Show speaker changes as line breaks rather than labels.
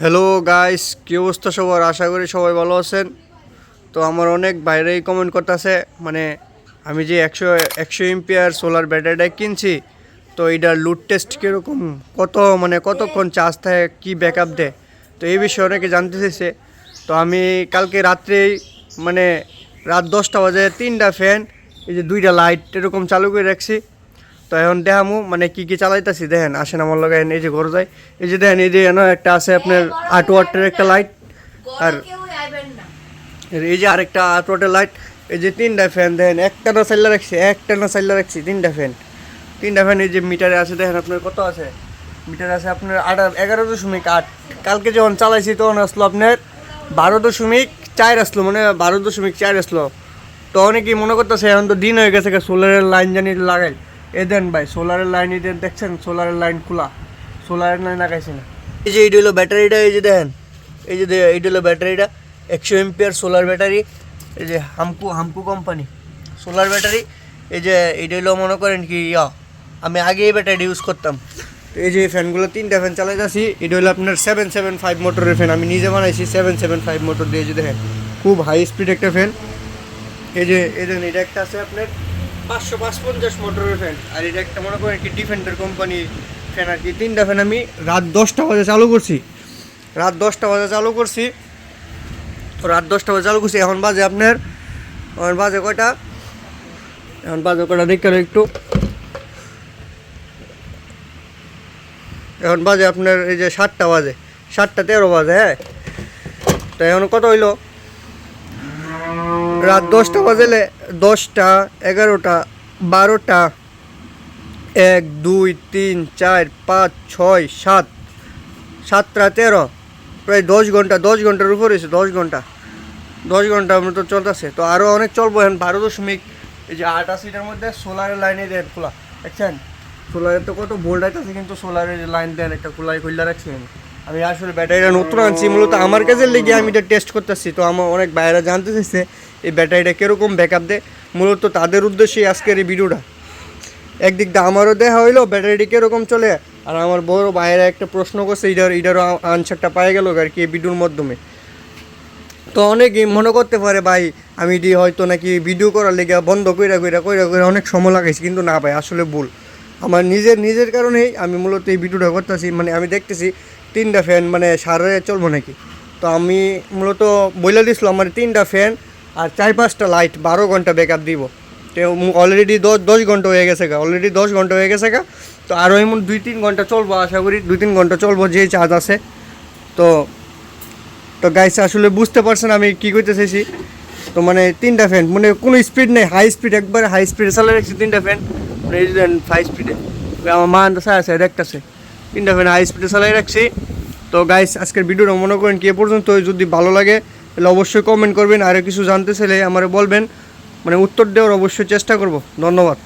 Hello guys কি অবস্থা সবার? আশা করি সবাই ভালো আছেন। তো আমার অনেক বাইরেই কমেন্ট করতেছে মানে আমি যে একশো একশো এমপিআর সোলার ব্যাটারিটা কিনছি, তো এটার লুড টেস্ট কীরকম? কত মানে কতক্ষণ চার্জ থাকে? কী ব্যাকআপ দেয়? তো এই বিষয়ে অনেকে জানতে চেয়েছে তো আমি কালকে রাত্রেই মানে রাত দশটা বাজে তিনটা ফ্যান এই যে দুইটা লাইট এরকম চালু করে রাখছি। তো এখন দেখামু মানে কি কি চালাইতাছি, দেখেন, আসেন আমার লগে, এই যে ঘর যায়। এই যে দেখেন, এই যে একটা আছে আপনার আট ওয়াটের একটা লাইট আর এই যে আরেকটা আট ওয়াটের লাইট এই যে তিনটা ফ্যান দেখেন, একটা না চাইলা রাখছি, একটা না চাইলা রাখছি, তিনটা ফ্যান তিনটা ফ্যান এই যে মিটারে আছে, দেখেন আপনার কত আছে? মিটারে আছে আপনার আঠারো এগারো দশমিক আট। কালকে যখন চালাইছি, তখন আসলো আপনার বারো দশমিক চার আসলো মানে বারো দশমিক চার আসলো। তো অনেকেই মনে করতেছে, এখন তো দিন হয়ে গেছে সোলারের লাইন জানি লাগাই। এ দেন ভাই সোলারের লাইন এই দেখছেন? সোলারের লাইন খোলা। সোলারের লাইন লাগাইছে না। এই যে এইটা হলো ব্যাটারিটা, এই যে দেখেন, এই যে এইটা হলো ব্যাটারিটা। একশো এমপিয়ার সোলার ব্যাটারি এই যে হামকু হামকু কোম্পানি সোলার ব্যাটারি এই যে এইটা হলো মনে করেন কি, ইয়া, আমি আগে এই ব্যাটারি ইউজ করতাম। তো এই যে ফ্যানগুলো তিনটা ফ্যান চালাইতেছি এটা হলো আপনার সেভেন সেভেন ফাইভ মোটরের ফ্যান আমি নিজে বানাইছি সেভেন সেভেন ফাইভ মোটর দিয়ে যে দেখেন, খুব হাই স্পিড একটা ফ্যান এই যে, এই দেখুন, এটা একটা আছে আপনার পাঁচশো পাঁচপঞ্চাশ মোটরের ফ্যান আর এটা একটা মনে করেন কি ডিফেন্ডার কোম্পানি ফ্যান আর কি। তিনটা ফ্যান আমি রাত দশটা বাজে চালু করছি। রাত দশটা বাজে চালু করছি। তো রাত দশটা বাজে চালু করছি। এখন বাজে আপনার, এখন বাজে কয়টা? এখন বাজে কয়টা? দেখতে হবে একটু। এখন বাজে আপনার এই যে সাতটা বাজে। সাতটা তেরো বাজে হ্যাঁ? তো এখন কত হইল? রাত দশটা বাজলে দশটা, এগারোটা, বারোটা। এক, দুই, তিন, চার, পাঁচ, ছয়, সাত। সাতটা তেরো। প্রায় দশ ঘণ্টা, দশ ঘণ্টার উপর হয়েছে, দশ ঘণ্টা। দশ ঘণ্টা মতো চলতেছে। তো আরও অনেক চলবো এখন। বারো দশমিক, এই যে আট আশিটার মধ্যে সোলারের লাইনে দেন খোলা। দেখছেন? সোলারের তো কত ভোল্ট আছে কিন্তু সোলারের লাইন দেন একটা খোলাই খুললা রাখছি আমি। আমি আসলে ব্যাটারিটা নতুন আনছি, মূলত আমার কাছে লেগে আমি এটা টেস্ট করতেছি। তো আমার অনেক বাইরে জানতে চাইছে, এই ব্যাটারিটা কীরকম ব্যাকআপ দেয়? মূলত তাদের উদ্দেশ্যেই আজকের এই ভিডিওটা একদিক দিয়ে আমারও দেখা হইল, ব্যাটারিটা কীরকম চলে, আর আমার বড় বাইরে একটা প্রশ্ন করছে এটার এটারও আনসারটা পাই গেল আর কি এই ভিডিওর মাধ্যমে? তো অনেকেই মনে করতে পারে, ভাই, আমি এটি হয়তো নাকি ভিডিও করার লেগে বন্ধ কইরা কইরা কইরা কইরা অনেক সময় লাগাইছি, কিন্তু না ভাই, আসলে ভুল। আমার নিজের নিজের কারণেই আমি মূলত এই ভিডিওটা করতেছি। মানে আমি দেখতেছি তিনটা ফ্যান মানে সারে চলবো নাকি? তো আমি মূলত বলে দিছিলাম আমার তিনটা ফ্যান আর চার পাঁচটা লাইট বারো ঘণ্টা ব্যাকআপ দিব। তো অলরেডি দশ দশ ঘণ্টা হয়ে গেছে গা অলরেডি দশ ঘণ্টা হয়ে গেছে গা। তো আরও এমন দুই তিন ঘণ্টা চলবো, আশা করি দুই তিন ঘণ্টা চলবো, যে চার্জ আছে। তো তো গাইস আসলে বুঝতে পারছেন আমি কি করতে চাইছি তো মানে তিনটা ফ্যান মানে কোনো স্পিড নেই হাই স্পিড একবার হাই স্পিডে চালিয়ে রাখছি তিনটা ফ্যান মানে ফাইভ স্পিডে আমার মা আনতে আছে, দেখতেছে। তিনটা ফ্যান হাই স্পিডে চালাই রাখছি। তো গাইস আজকের ভিডিওটা মনে করেন কি পর্যন্ত। যদি ভালো লাগে, তাহলে অবশ্যই কমেন্ট করবেন। আরও কিছু জানতে চাইলে আমার বলবেন। মানে উত্তর দেওয়ার অবশ্যই চেষ্টা করব। ধন্যবাদ।